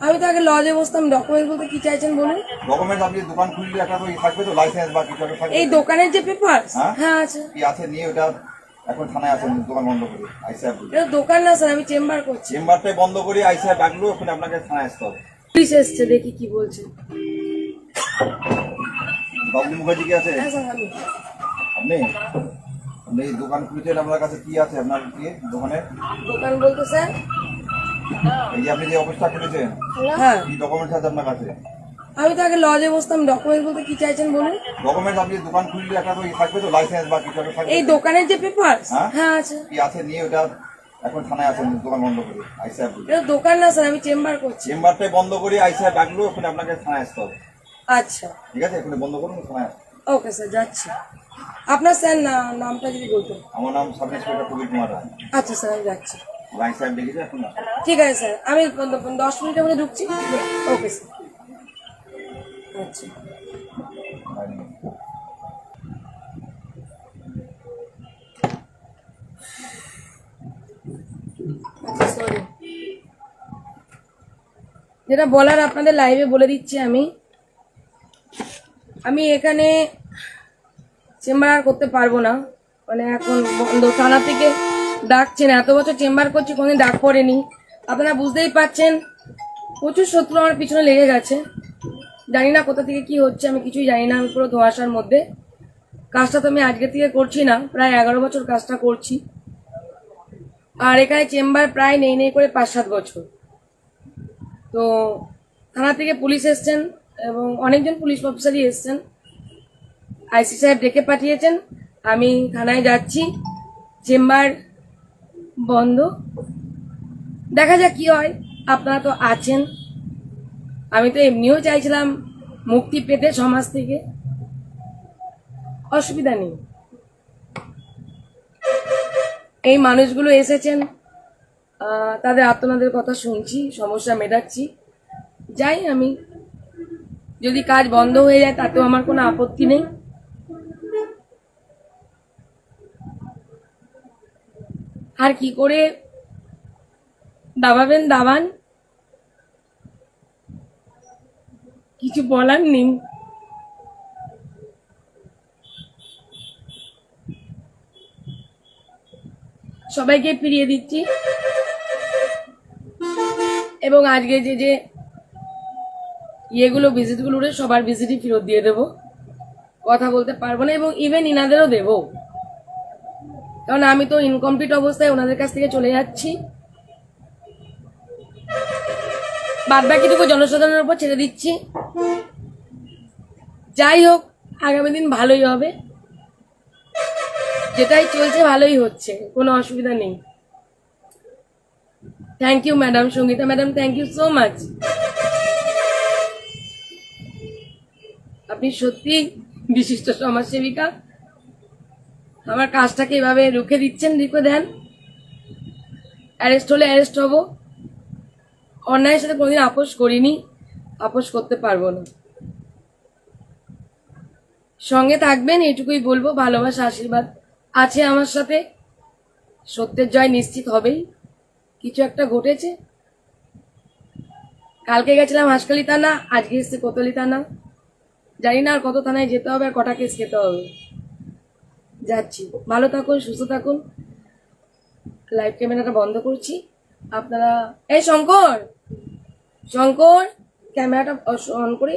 আমি তো আগে লজে বসতাম ডকুমেন্ট বলতে কি চাইছেন বলুন? ডকুমেন্ট আপনি দোকান খুললে একটা তো থাকবে তো লাইসেন্স বা কিছু থাকবে। এই দোকানের যে পেপার হ্যাঁ? হ্যাঁ আছে। কি আছে? নিয়ে ওটা এখন থানায় আছেন দোকান বন্ধ করে আইসিআর এটা দোকান না স্যার আমি চেম্বার করছি। চেম্বারটাই বন্ধ করে আইসিআর ডাকলো ওখানে আপনাকে থানায় আসতে হবে। পুলিশ এসছে দেখি কি বলছে। বাবলি মুখার্জি কি আছে? হ্যাঁ স্যার আমি। আপনি? আপনি এই দোকান খুলছেন আপনার কাছে কি আছে? আপনার কি দোকানে দোকান বলতে স্যার এই যে আপনি যে অফিসটা খুলেছেন হ্যাঁ। কি ডকুমেন্টস আছে আপনার কাছে? আমি তো আগে লজে বসতাম ডকুমেন্ট বলতে কি চাইছেন বলুন? ডকুমেন্ট আপনি দোকান খুললে একটা তো থাকবে তো লাইসেন্স বা কিছু থাকবে। এই দোকানের যে পেপার হ্যাঁ? হ্যাঁ আছে। কি আছে? নিয়ে ওটা এখন থানায় আছেন দোকান বন্ধ করে আইসিআর এটা দোকান না স্যার আমি চেম্বার করছি। চেম্বারটাই বন্ধ করে আইসিআর ডাকলো ওখানে আপনাকে থানায় আসতে হবে। আচ্ছা। ঠিক আছে? এখানে বন্ধ করুন থানায় ওকে স্যার যাচ্ছি। আপনার স্যার না নামটা যদি বলতেন। আমার নাম সাব ইন্সপেক্টর কবির কুমার রায়। আচ্ছা স্যার আমি যাচ্ছি। ঠিক আছে স্যার আমি দশ মিনিটের মধ্যে ঢুকছি। ওকে স্যার আচ্ছা। আচ্ছা যেটা বলার আপনাদের লাইভে বলে দিচ্ছি আমি। আমি এখানে চেম্বার করতে পারব না। মানে এখন বন্ধ, থানা থেকে ডাকছেন, এত বছর চেম্বার করছি, কোনোদিন ডাক পড়েনি। আপনারা বুঝতেই পারছেন, প্রচুর শত্রু আমার পিছনে লেগে গেছে। জানি না কোথা থেকে কি হচ্ছে, আমি কিছুই জানি না, আমি পুরো ধোঁয়াশার মধ্যে। কাজটা তো আমি আজকে থেকে করছি না, প্রায় এগারো বছর কাজটা করছি। আর এখানে চেম্বার প্রায় নেই নেই করে পাঁচ সাত বছর। তো থানা থেকে পুলিশ এসছেন এবং অনেকজন পুলিশ অফিসারই এসছেন। আইসি সাহেব ডেকে পাঠিয়েছেন, আমি থানায় যাচ্ছি। চেম্বার বন্ধ, দেখা যাক কি হয়। আপনারা তো আছেন। আমি তো এমনিও চাইছিলাম মুক্তি পেতে সমাজ থেকে। অসুবিধা নেই। এই মানুষগুলো এসেছেন। তাদের আত্মনাদের কথা শুনছি, সমস্যা মেটাচ্ছি। যাই আমি। যদি কাজ বন্ধ হয়ে যায়, তাতেও আমার কোনো আপত্তি নেই। আর কি করে দাবাবেন দাবান? কিছু বলার নেই। সবাইকে ফিরিয়ে দিচ্ছি। এবং আজকে যে যে ইয়েগুলো ভিজিটগুলো সবার ভিজিটই ফেরত দিয়ে দেবো। কথা বলতে পারব না এবং ইভেন ইনাদেরও দেবো। কারণ আমি তো ইনকমপ্লিট অবস্থায় ওনাদের কাছ থেকে চলে যাচ্ছি। বাদ বাকিটুকু জনসাধারণের উপর ছেড়ে দিচ্ছি। যাই হোক, আগামী দিন ভালোই হবে। যেটাই চলছে ভালোই হচ্ছে, কোনো অসুবিধা নেই। Thank you madam Sangeeta madam thank you so much আপনি সত্যি বিশিষ্ট সমাজসেবিকা। আমার কাজটাকে এভাবে রুখে দিচ্ছেন রিখে দেন। অ্যারেস্ট হলে অ্যারেস্ট হব। অন্যায়ের সাথে কোনোদিন আপোষ করিনি, আপোষ করতে পারব না। সঙ্গে থাকবেন এটুকুই বলব, ভালোবাসা, আশীর্বাদ আছে আমার সাথে। সত্যের জয় নিশ্চিত হবেই। কিছু একটা ঘটেছে। কালকে গেছিলাম হাসকালি থানা, আজকে এসছে কোতলি থানা। জানি না আর কত থানায় যেতে হবে আর কটা কেস খেতে হবে। যাচ্ছি। ভালো থাকুন, সুস্থ থাকুন। লাইভ ক্যামেরাটা বন্ধ করছি। আপনারা এই শঙ্কর! শঙ্কর! ক্যামেরাটা অন করে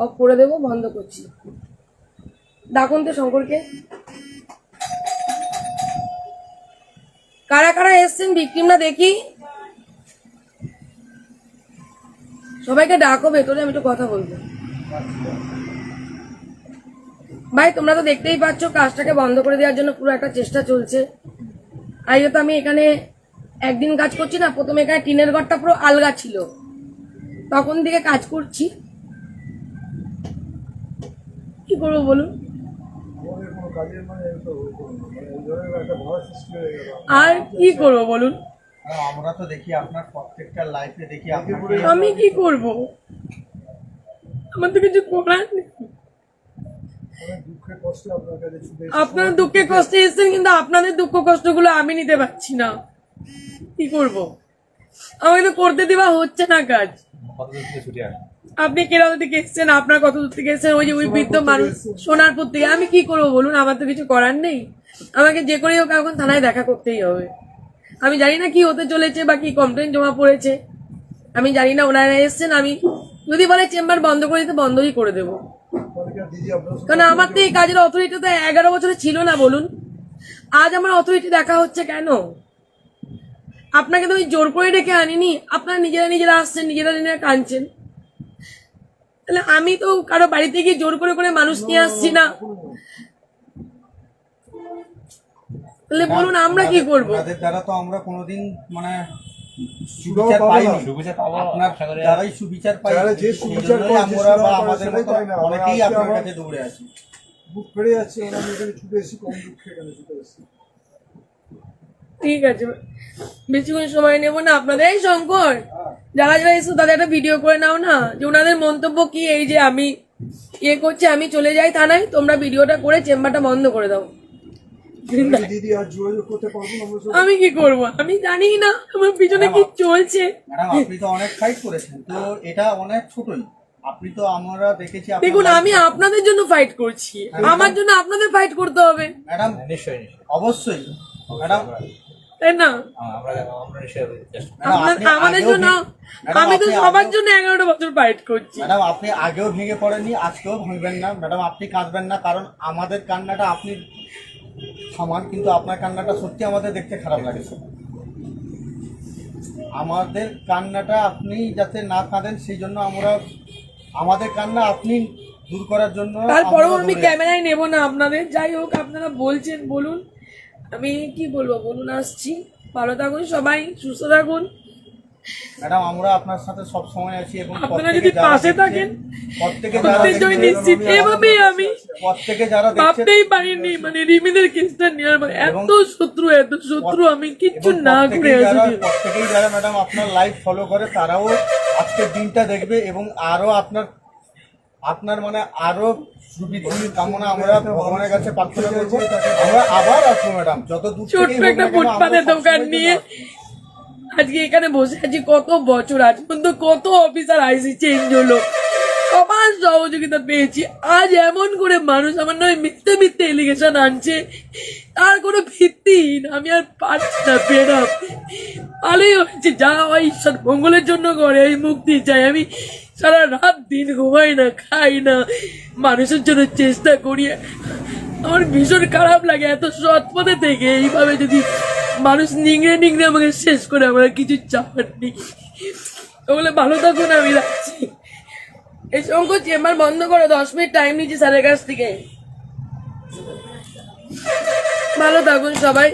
অফ করে দেবো, বন্ধ করছি। ডাকুন তো শঙ্করকে। কারা কারা এসছেন ভিকটিমরা দেখি। সবাইকে ডাকো, ভেতরে আমি একটু কথা বলব। ভাই তোমরা তো দেখতেই পাচ্ছ কাজটাকে বন্ধ করে দেওয়ার জন্য পুরো একটা চেষ্টা চলছে। আজকে তো আমি এখানে একদিন কাজ করছি না প্রথমে এখানে টিনের ঘরটা পুরো আলগা ছিল। তখন থেকে কাজ করছি। কি করব বলুন? আর কি করব বলুন? আমরা তো দেখি আপনার প্রত্যেকটা লাইফে দেখি আমি কি করব? আমার তো কিছু করার নেই। আপনার দুঃখে কষ্টে এসেছেন কিন্তু আপনাদের দুঃখ কষ্টগুলো আমি নিতে পারছি না। কি করব? আমাকে তো করতে দেওয়া হচ্ছে না কাজ। আপনি কেরল থেকে এসেছেন? আপনার কত দূর থেকে এসেছেন? ওই যে ওই বৃদ্ধ মানুষ সোনারপুর থেকে। আমি কি করব বলুন? আমার তো কিছু করার নেই। আমাকে যে করেই হোক এখন থানায় দেখা করতেই হবে। আমি জানি না কি হতে চলেছে বা কি কমপ্লেন জমা পড়েছে। আমি জানি না ওনারা এসেছেন। আমি যদি বলে চেম্বার বন্ধ করে দিতে বন্ধই করে দেবো। কারণ আমার তো এই কাজের অথরিটি তো এগারো বছরে ছিল না, বলুন। আজ আমার অথরিটি দেখা হচ্ছে কেন? আপনাকে তো ওই জোর করে ডেকে আনিনি, আপনারা নিজেরা নিজেরা আসছেন, নিজেরা নিজেরা কাঁদছেন। তাহলে আমি তো কারও বাড়িতে গিয়ে জোর করে করে মানুষ নিয়ে আসছি না। তাহলে বলুন, আমরা কি করব? দ্বারা তো আমরা কোনোদিন মানে সুবিচার পাইনি। আপনার দ্বারাই সুবিচার পাই। যে সুবিচার আমরা বা আমাদের মতো পাই না। আমরা অনেকেই আপনার কাছে দৌড়ে আছি। বুক ফেড়ে যাচ্ছে ওরা এখানে ছুটে এসেছি কম দুঃখে এখানে ছুটে এসেছি। ঠিক আছে বেশিক্ষণ সময় নেব না। আপনাদের এই শঙ্কর যারা যারা এসো তাদের একটা ভিডিও করে নাও না যে ওনাদের মন্তব্য কি? এই যে আমি ইয়ে করছি আমি চলে যাই থানায় তোমরা ভিডিওটা করে চেম্বারটা বন্ধ করে দাও। দিদি আর যোগাযোগ করতে পারব না আমি কি করব? আমি জানি না আমার পিছনে কি চলছে। আপনি তো অনেক ফাইট করেছেন তো এটা অনেক ছোটই। আপনি তো আমরা দেখেছি আপনার দেখুন আমি আপনাদের জন্য ফাইট করছি। আমার জন্য আপনাদের ফাইট করতে হবে। ম্যাডাম নিশ্চয়ই অবশ্যই। ম্যাডাম তাই না? আমাদের জন্য আমি তো সবার জন্য এগারোটা বছর ফাইট করছি। ম্যাডাম আপনি আগেও ভেঙে পড়েননি আজকেও ভাঙবেন না। ম্যাডাম আপনি কাঁদবেন না কারণ আমাদের কান্নাটা আপনি সমান কিন্তু আপনার কান্নাটা সত্যি আমাদের দেখতে খারাপ লাগে আমাদের কান্নাটা আপনি যাতে না কাঁদেন সেই জন্য আমরা আমাদের কান্না আপনি দূর করার জন্য তারপরেও আমি ক্যামেরায় নেব না আপনাদের। যাই হোক আপনারা বলছেন বলুন। আমি কি বলব? বলুন আসছি। ভালো থাকুন সবাই সুস্থ থাকুন। ম্যাডাম আমরা আপনার সাথে সব সময় আছি এবং আপনারা যদি পাশে থাকেন, প্রত্যেকে যারা নিশ্চিত এভাবেই আমি প্রত্যেকে যারা ভাবতেই পারিনি মানে রিমিদের কেসটা নেওয়ার পর এত শত্রু এত শত্রু আমি কিচ্ছু না করে আসি প্রত্যেকেই যারা ম্যাডাম আপনার লাইভ ফলো করে তারাও আজকের দিনটা দেখবে এবং আরও আপনার আপনার মানে আরও সুবৃদ্ধি কামনা আমরা ভগবানের কাছে প্রার্থনা করব। আমরা আবার আসব ম্যাডাম যত দূর ছোট্ট একটা ফুটপাতের দোকান নিয়ে। আজকে এখানে বসে আছি কত বছর, আজ পর্যন্ত কত অফিসার আইসি চেঞ্জ হলো। সবার সহযোগিতা পেয়েছি। আজ এমন করে মানুষ আমার নয় মিথ্যে মিথ্যে এলিগেশন আনছে। তার কোনো ভিত্তিহীন আমি আর পারছি না বেরাম ভালোই হয়েছে, যা হয় ঈশ্বর মঙ্গলের জন্য করে, এই মুক্তি চাই। আমি সারা রাত দিন ঘুমাই না, খাই না। মানুষের জন্য চেষ্টা করি। আমার ভীষণ খারাপ লাগে এত সৎ পথে থেকে। এইভাবে যদি মানুষ নিংড়ে নিংড়ে আমাকে শেষ করে আমার কিছু চাপার নেই। ওগুলো ভালো থাকুন আমি রাখছি। এই শঙ্কর চেম্বার বন্ধ করে দশ মিনিট টাইম নিচ্ছি স্যারের কাছ থেকে। ভালো থাকুন সবাই।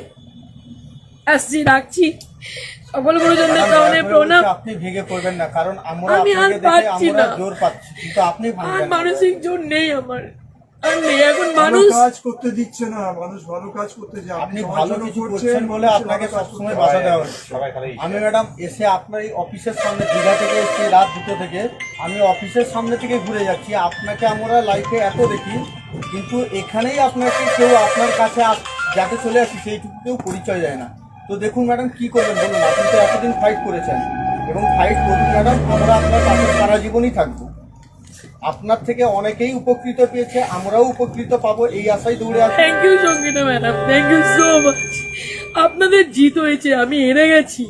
আসছি রাখছি। সকল গুরুজনদের চরণে প্রণাম। আপনি ভেঙে পড়বেন না কারণ আমরা আমি আর আমরা না। জোর পাচ্ছি কিন্তু আপনি আর। মানসিক জোর নেই আমার। এখন মানুষ। কাজ করতে দিচ্ছে না মানুষ ভালো কাজ করতে আপনি ভালো কিছু করছেন, করছেন বলে আপনাকে সবসময় বাধা দেওয়া হচ্ছে। আমি ম্যাডাম এসে আপনার এই অফিসের সামনে দীঘা থেকে এসেছি রাত দুটো থেকে। আমি অফিসের সামনে থেকে ঘুরে যাচ্ছি। আপনাকে আমরা লাইফে এত দেখি কিন্তু এখানেই আপনাকে কেউ আপনার কাছে যাতে চলে আসি সেইটুকু কেউ পরিচয় দেয় না। তো দেখুন ম্যাডাম কি করবেন? বলুন আপনি তো এতদিন ফাইট করেছেন। এবং ফাইট করুন ম্যাডাম আমরা আপনার পাশে সারা জীবনই থাকব। আপনার থেকে অনেকেই উপকৃত পেয়েছে আমরাও উপকৃত পাবো এই আশাই দৌড়ে আসি thank you Sangeeta madam. Thank you so much আপনাদের জিত হয়েছে আমি হেরে গেছি।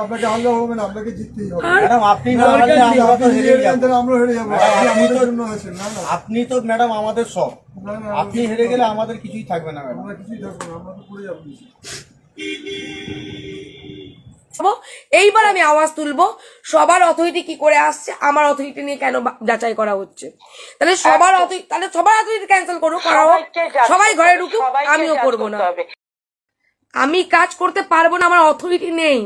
আপনাকে হারলে হবে না আপনাকে জিততেই হবে। ম্যাডাম আপনি না হারলে আমরা তো হেরে যাব। আমরা হেরে যাব ম্যাডাম, আপনি তো- জন্য আছেন না আপনি তো ম্যাডাম আমাদের সব। আপনি হেরে গেলে আমাদের কিছুই থাকবে না ম্যাডাম। আমরা কিছুই থাকব না আমরা তো পড়ে যাব। এইবার আমি আওয়াজ তুলবো সবার অথরিটি কি করে আসছে আমার অথরিটি নিয়ে কেন যাচাই করা হচ্ছে। তাহলে সবার অথরিটি তাহলে সবার অথরিটি ক্যান্সেল করব করা হোক সবাই ঘরে হবে, আমিও করব না। আমি কাজ করতে পারব না আমার অথরিটি নেই।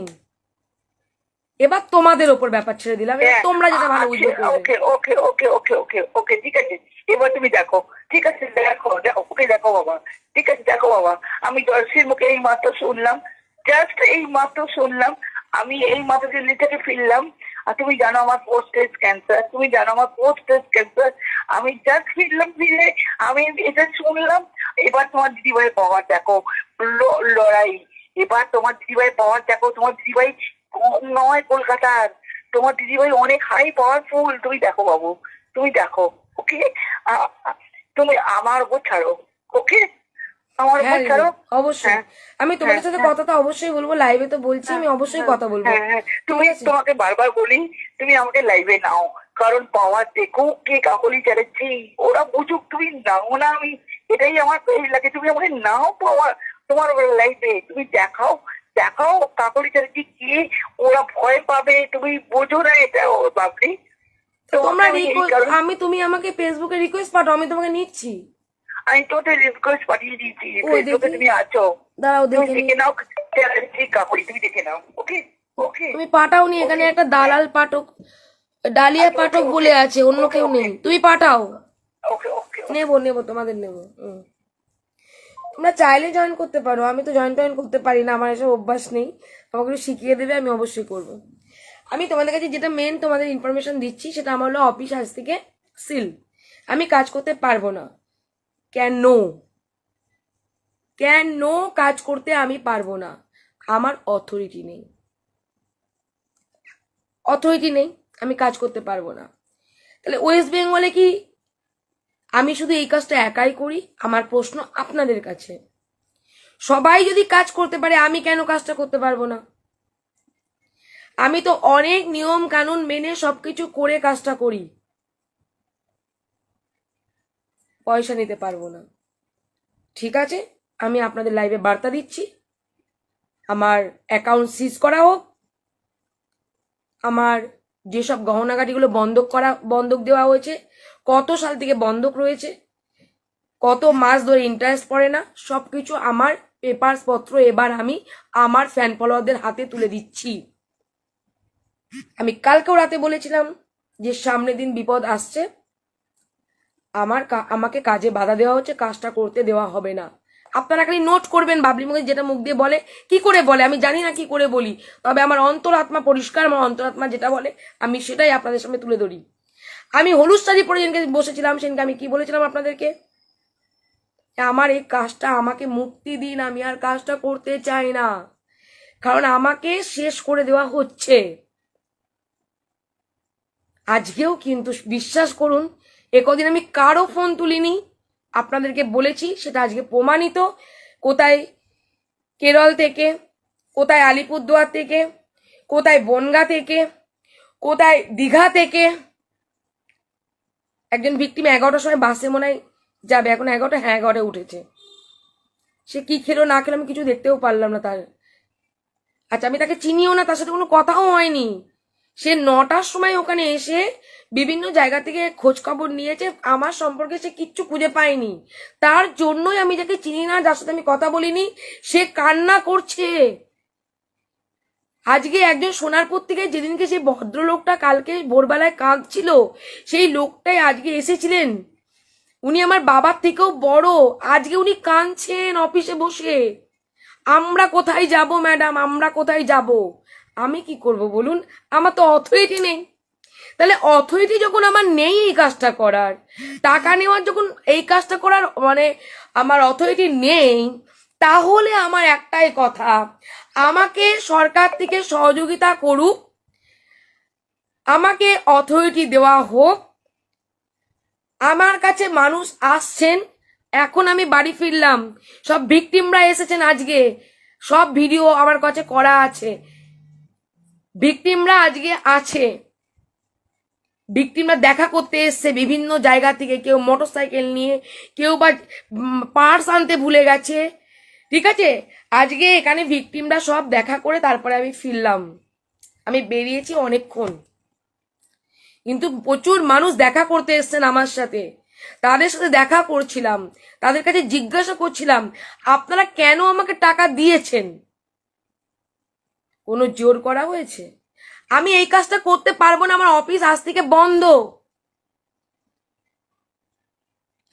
এবার তোমাদের ওপর ব্যাপার ছেড়ে দিলাম এবার তোমরা যেটা ভালো বুঝবে করবে। ওকে ওকে ওকে ওকে ওকে ওকে ঠিক আছে। এবার তুমি দেখো ঠিক আছে দেখো দেখো ওকে দেখো বাবা ঠিক আছে দেখো বাবা। আমি দর্শীর মুখে এই মাত্র শুনলাম। জাস্ট এই মাত্র শুনলাম, আমি এই মাত্র দিল্লি থেকে ফিরলাম, আর তুমি জানো আমার পোস্ট স্টেজ ক্যান্সার তুমি জানো আমার পোস্ট স্টেজ ক্যান্সার আমি জাস্ট ফিরলাম ফিরে, আমি এটা শুনলাম, এবার তোমার দিদিভাই পাওয়ার দেখো লড়াই, এবার তোমার দিদিভাই পাওয়ার দেখো, তোমার দিদিভাই নয় কলকাতার, তোমার দিদিভাই অনেক হাই পাওয়ারফুল তুমি দেখো বাবু, তুমি দেখো ওকে তুমি আমার উপর ছাড়ো ওকে আমার হ্যাঁ উপর ছাড়ো অবশ্যই। হ্যাঁ। আমি তোমাদের হ্যাঁ, সাথে হ্যাঁ। কথা তো অবশ্যই বলব লাইভে তো বলছি আমি অবশ্যই কথা বলব। হ্যাঁ হ্যাঁ তুমি তোমাকে বারবার বলি তুমি আমাকে লাইভে নাও কারণ পাওয়ার দেখো কে কাকলি চালাচ্ছি ওরা বুঝুক তুমি নাও না আমি এটাই আমার লাগে। তুমি আমাকে নাও পাওয়ার তোমার লাইফে তুমি দেখাও দেখাও কাকলি চালাচ্ছি কি ওরা ভয় পাবে তুমি বোঝো না এটা বাবলি তোমরা আমি তুমি আমাকে ফেসবুকে রিকোয়েস্ট পাঠাও আমি তোমাকে নিচ্ছি। আমি তোকে রিকোয়েস্ট পাঠিয়ে দিয়েছি ফেসবুকে তুমি আছো দাঁড়াও দেখে দেখে নাও চালাচ্ছি কাকলি তুমি দেখে নাও ওকে ওকে তুমি পাঠাওনি এখানে একটা দালাল পাঠক ডালিয়া পাঠক বলে আছে অন্য কেউ নেই তুমি পাঠাও নেব নেব তোমাদের নেব। তোমরা চাইলে জয়েন করতে পারো আমি তো জয়েন টয়েন করতে পারি না আমার এসব অভ্যাস নেই আমাকে একটু শিখিয়ে দেবে আমি অবশ্যই করব আমি তোমাদের কাছে যেটা মেন তোমাদের ইনফরমেশন দিচ্ছি সেটা আমার হলো অফিস আজ থেকে সিল আমি কাজ করতে পারব না কেন? কেন কাজ করতে আমি পারব না? আমার অথরিটি নেই। অথরিটি নেই, আমি কাজ করতে পারব না। তাহলে ওয়েস্ট বেঙ্গলে কি আমি শুধু এই কাজটা একাই করি? আমার প্রশ্ন আপনাদের কাছে। সবাই যদি কাজ করতে পারে, আমি কেন কাজটা করতে পারব না? আমি তো অনেক নিয়ম কানুন মেনে সবকিছু করে কাজটা করি। পয়সা নিতে পারব না। ঠিক আছে? আমি আপনাদের লাইভে বার্তা দিচ্ছি। আমার অ্যাকাউন্ট সিজ করা হোক। আমার যেসব গহনাগাটিগুলো বন্ধক করা, বন্ধক দেওয়া হয়েছে, কত সাল থেকে বন্ধক রয়েছে, কত মাস ধরে ইন্টারেস্ট পড়ে না সব কিছু আমার পেপারস পত্র এবার আমি আমার ফ্যান ফলোয়ারদের হাতে তুলে দিচ্ছি। আমি কালকেও রাতে বলেছিলাম যে সামনের দিন বিপদ আসছে। আমার আমাকে কাজে বাধা দেওয়া হচ্ছে, কাজটা করতে দেওয়া হবে না। আপনারা খালি নোট করবেন, বাবলি মুখে যেটা মুখ দিয়ে বলে, কি করে বলে? আমি জানি না কি করে বলি। তবে আমার অন্তরাত্মা পরিষ্কার, আমার অন্তরাত্মা যেটা বলে, আমি সেটাই আপনাদের সামনে তুলে ধরি। আমি হলুদ শাড়ি পরে যেদিনকে বসেছিলাম, সেদিনকে আমি কি বলেছিলাম আপনাদেরকে? আমার এই কাজটা, আমাকে মুক্তি দিন, আমি আর কাজটা করতে চাই না। কারণ আমাকে শেষ করে দেওয়া হচ্ছে। আজকেও কিন্তু বিশ্বাস করুন একদিন আমি কারও ফোন তুলিনি। আপনাদেরকে বলেছি, সেটা আজকে প্রমাণিত। কোথায় কেরল থেকে, কোথায় আলিপুরদুয়ার থেকে, কোথায় বনগা থেকে, কোথায় দীঘা থেকে। একজন ভিক্টিম এগারোটার সময় বাসে মনে হয় যাবে। এখন এগারোটা হ্যাঁ এগারোটায় উঠেছে। সে কি খেলো, না খেলো আমি কিছু দেখতেও পারলাম না তার। আচ্ছা আমি তাকে চিনিও না, তার সাথে কোনো কথাও হয়নি। সে নটার সময় ওখানে এসে বিভিন্ন জায়গা থেকে খোঁজ খবর নিয়েছে। আমার সম্পর্কে সে কিচ্ছু খুঁজে পায়নি। তার জন্যই আমি যাকে চিনি না, যার সাথে আমি কথা বলিনি, সে কান্না করছে। আজকে একজন সোনারপুর থেকে যেদিনকে সেই ভদ্রলোকটা কালকে ভোরবেলায় কাঁদছিল, সেই লোকটাই আজকে এসেছিলেন। উনি আমার বাবার থেকেও বড়। আজকে উনি কাঁদছেন অফিসে বসে। আমরা কোথায় যাব, ম্যাডাম? আমরা কোথায় যাব? আমি কি করব বলুন? আমার তো অথরিটি নেই। তাহলে অথরিটি যখন আমার নেই এই কাজটা করার, টাকা নেওয়ার যখন এই কাজটা করার মানে আমার অথরিটি নেই, তাহলে আমার একটাই কথা, আমাকে সরকার থেকে সহযোগিতা করুক, আমাকে অথরিটি দেওয়া হোক, আমার কাছে মানুষ আসছেন, এখন আমি বাড়ি ফিরলাম, সব ভিকটিমরা এসেছেন আজকে, সব ভিডিও আমার কাছে করা আছে। ভিকটিমরা আজকে আছে। ভিকটিমরা দেখা করতে এসছে বিভিন্ন জায়গা থেকে। কেউ মোটর সাইকেল নিয়ে, কেউ বা পার্স আনতে ভুলে গেছে। ঠিক আছে? আজকে এখানে ভিকটিমরা সব দেখা করে তারপরে আমি ফিরলাম। আমি বেরিয়েছি অনেকক্ষণ। কিন্তু প্রচুর মানুষ দেখা করতে এসছেন আমার সাথে। তাদের সাথে দেখা করছিলাম। তাদের কাছে জিজ্ঞাসা করছিলাম, আপনারা কেন আমাকে টাকা দিয়েছেন? কোনো জোর করা হয়েছে? আমি এই কাজটা করতে পারব না, আমার অফিস আজ থেকে বন্ধ।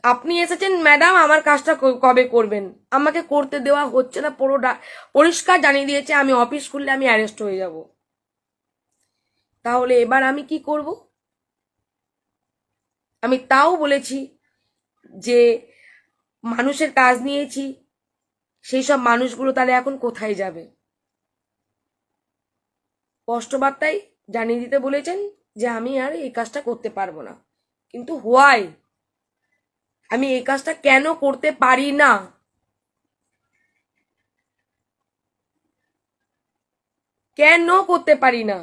আপনি এসেছেন, ম্যাডাম, আমার কাজটা কবে করবেন? আমাকে করতে দেওয়া হচ্ছে না, পুরো পরিষ্কার জানিয়ে দিয়েছে, আমি অফিস খুললে আমি অ্যারেস্ট হয়ে যাব। তাহলে এবার আমি কি করব? আমি তাও বলেছি যে, মানুষের কাজ নিয়েছি, সেই সব মানুষগুলো তাহলে এখন কোথায় যাবে? স্পষ্ট বার্তায় জানিয়ে দিতে বলেছেন যে আমি আর এই কাজটা করতে পারব না। কিন্তু হোয়াই আমি এই কাজটা কেন করতে পারি না? কেন করতে পারি না?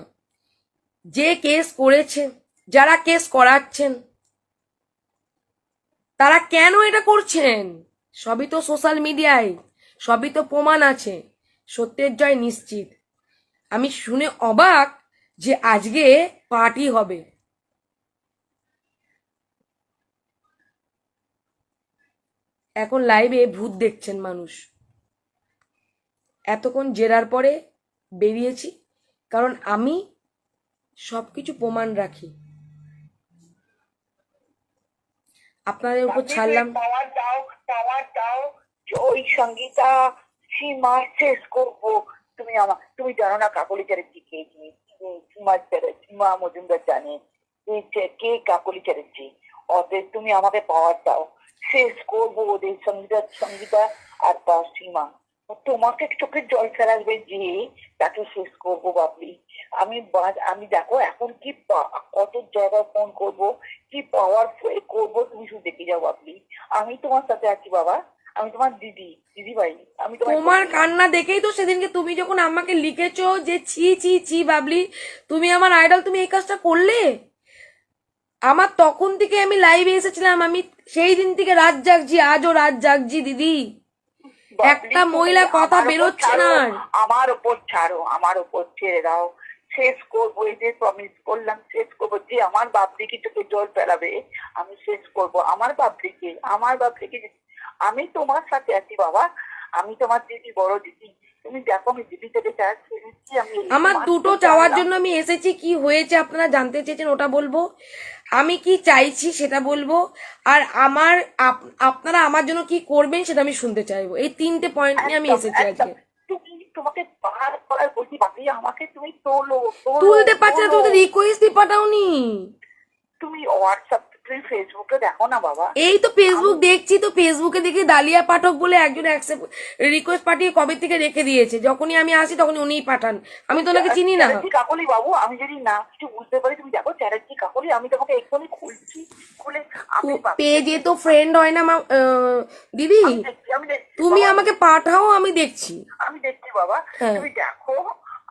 যে কেস করেছে, যারা কেস করাচ্ছেন, তারা কেন এটা করছেন? সবই তো সোশ্যাল মিডিয়ায় সবই তো প্রমাণ আছে। সত্যের জয় নিশ্চিত। আমি শুনে অবাক যে আজকে পার্টি হবে। এখন লাইভে ভূত দেখছেন মানুষ। এতক্ষণ জেরার পরে বেরিয়েছি কারণ আমি সবকিছু প্রমাণ রাখি। আপনাদের উপর ছাড়লাম। ওই সঙ্গীতা সীমা শেষ করব। তুমি আমার, তুমি জানো না কাকলি চ্যাটার্জি কে চ্যাটার্জি সীমা মজুমদার জানে। কে কাকলি চ্যাটার্জি ওদের তুমি আমাকে পাওয়ার দাও। শেষ করব ওদের সঙ্গীতা সঙ্গীতা আর তার সীমা। তোমাকে চোখের জল ফেরাবে যে তাকে শেষ করব বাপলি আমি আমি দেখো এখন কি কত জায়গায় ফোন করব, কি পাওয়ার করব তুমি শুধু দেখে যাও বাপলি আমি তোমার সাথে আছি বাবা। আমি তোমার দিদি দিদি ভাই আমি তোমার কান্না দেখেই তো সেদিনকে তুমি যখন আমাকে লিখেছো যে ছি ছি ছি বাবলি তুমি আমার আইডল তুমি এই কাজটা করলে? আমার তখন থেকে আমি লাইভে এসেছিলাম আমি সেই দিন থেকে রাত জাগছি আজও রাত জাগছি দিদি। একটা তুমি মহিলার কথা বেরোচ্ছে না আমার ওপর ছাড়ো আমার ওপর ছেড়ে দাও। শেষ করব এই যে প্রমিস করলাম শেষ করব যে আমার বাপরিকে চোখে জল ফেলাবে আমি শেষ করব। আমার বাপরিকে আমার বাপরিকে আমি তোমার সাথে আছি বাবা। আমি তোমার দিদি বড় দিদি। তুমি দেখো আমি দিদি থেকে চাচ্ছি আমি আমার দুটো চাওয়ার জন্য আমি এসেছি। কি হয়েছে আপনারা জানতে চেয়েছেন ওটা বলব? আমি কি চাইছি সেটা বলব? আর আমার আপ- আপনারা আমার জন্য কি করবেন সেটা আমি শুনতে চাইব। এই তিনটে পয়েন্ট নিয়ে আমি এসেছি আজকে। তুমি তোমাকে বার করার বলছি বাপি আমাকে তুমি তোলো তোলো, তুলতে পারছি না তুমি তো তোলো। রিকোয়েস্ট পাঠাওনি। তুমি হোয়াটসঅ্যাপ তুমি ফেসবুকে দেখো না বাবা। এই তো ফেসবুক দেখছি তো ফেসবুকে দেখি ডালিয়া পাঠক বলে একজন অ্যাকসেপ্ট রিকোয়েস্ট পাঠিয়ে কবে থেকে রেখে দিয়েছে। যখনই আমি আসি তখনই উনিই পাঠান। আমি তো ওনাকে চিনি না। চ্যাটার্জি কাকলি বাবু আমি যদি না কিছু বুঝতে পারি তুমি দেখো চ্যাটার্জি কাকলি আমি তোমাকে এক্ষুনি খুলছি খুলে আমি বাপি- পেজে তো ফ্রেন্ড হয় না মা- আহ, দিদি? আমি দেখছি, আমি দেখছি, তুমি বাবা, আমাকে পাঠাও আমি দেখছি। আমি দেখছি বাবা। হ্যাঁ। তুমি দেখো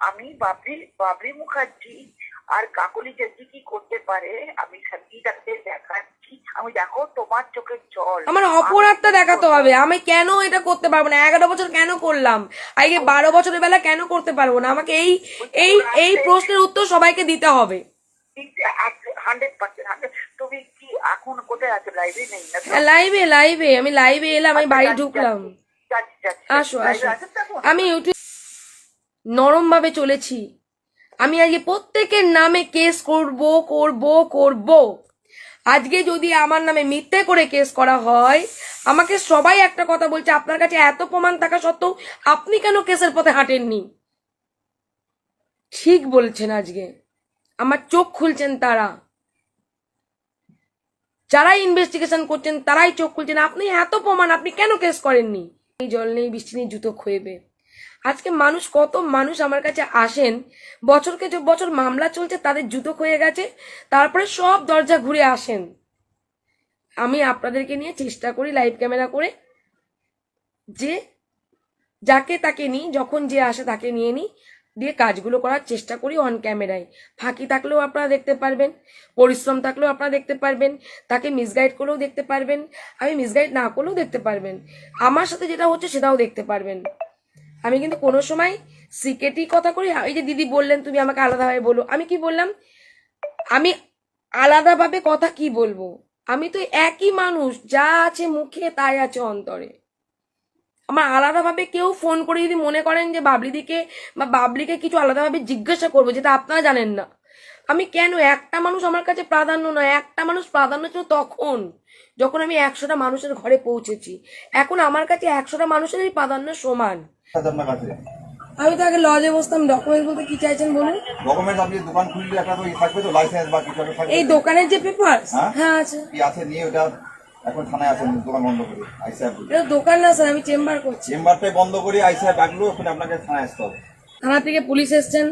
আমি বাবরি বাবরি মুখার্জি আর কাকলি চ্যাটার্জি কি করতে পারে আমি সঙ্গীতাকে দেখাচ্ছি। আমি দেখো তোমার চোখের জল। আমার অপরাধটা দেখাতে হবে। আমি কেন এটা করতে পারব না? এগারো বছর কেন করলাম? আগে বারো বছরের বেলা কেন করতে পারব না? আমাকে এই এই এই প্রশ্নের উত্তর সবাইকে দিতে হবে। হান্ড্রেড পার্সেন্ট হান্ড্রেড তুমি কি এখন কোথায় আছো? লাইব্রেরি নেই লাইভে লাইভে। আমি লাইভে এলাম আমি বাড়ি ঢুকলাম। আসো আসো? আমি ইউটিউব নরম ভাবে চলেছি। আমি আজকে প্রত্যেকের নামে কেস করব করব করব। আজকে যদি আমার নামে মিথ্যে করে কেস করা হয়, আমাকে সবাই একটা কথা বলছে, আপনার কাছে এত প্রমাণ থাকা সত্ত্বেও আপনি কেন কেসের পথে হাঁটেননি? ঠিক বলছেন আজকে। আমার চোখ খুলছেন তারা। যারা ইনভেস্টিগেশন করছেন, তারাই চোখ খুলছেন। আপনি এত প্রমাণ, আপনি কেন কেস করেননি? জল নেই, বৃষ্টি নেই, জুতো ক্ষয়েবে আজকে মানুষ, কত মানুষ আমার কাছে আসেন, বছরকে যে বছর মামলা চলছে তাদের জুতো হয়ে গেছে, তারপরে সব দরজা ঘুরে আসেন। আমি আপনাদেরকে নিয়ে চেষ্টা করি লাইভ ক্যামেরা করে, যে যাকে তাকে নিই, যখন যে আসে তাকে নিয়ে নিই, দিয়ে কাজগুলো করার চেষ্টা করি অন ক্যামেরায় ফাঁকি থাকলেও আপনারা দেখতে পারবেন, পরিশ্রম থাকলেও আপনারা দেখতে পারবেন, তাকে মিসগাইড করলেও দেখতে পারবেন, আমি মিসগাইড না করলেও দেখতে পারবেন। আমার সাথে যেটা হচ্ছে সেটাও দেখতে পারবেন। আমি কিন্তু কোনো সময় সিক্রেটই কথা করি এই যে দিদি বললেন, তুমি আমাকে আলাদাভাবে বলো। আমি কি বললাম? আমি আলাদাভাবে কথা কি বলব? আমি তো একই মানুষ, যা আছে মুখে তাই আছে অন্তরে। আমার আলাদাভাবে কেউ ফোন করে যদি মনে করেন যে বাবলিদিকে বা বাবলিকে কিছু আলাদাভাবে জিজ্ঞাসা করব, যেটা আপনারা জানেন না। আমি কেন একটা মানুষ আমার কাছে প্রাধান্য নয় একটা মানুষ প্রাধান্য ছিল তখন, যখন আমি একশোটা মানুষের ঘরে পৌঁছেছি। এখন আমার কাছে একশোটা মানুষেরই প্রাধান্য সমান। আমি তো আগে লজে বসতাম ডকুমেন্ট বলতে কি চাইছেন বলুন? ডকুমেন্ট আপনি দোকান খুললে একটা তো থাকবে তো লাইসেন্স বা কিছু একটা থাকবে। এই দোকানের যে পেপার হ্যাঁ? হ্যাঁ আছে। কি আছে? নিয়ে ওটা এখন থানায় আছে দোকান বন্ধ করে আইসিআর এটা দোকান না স্যার আমি চেম্বার করছি। চেম্বারটাই বন্ধ করে আইসিআর ডাকলো ওখানে আপনাকে থানায় আসতে হবে। থানা থেকে পুলিশ এসেছেন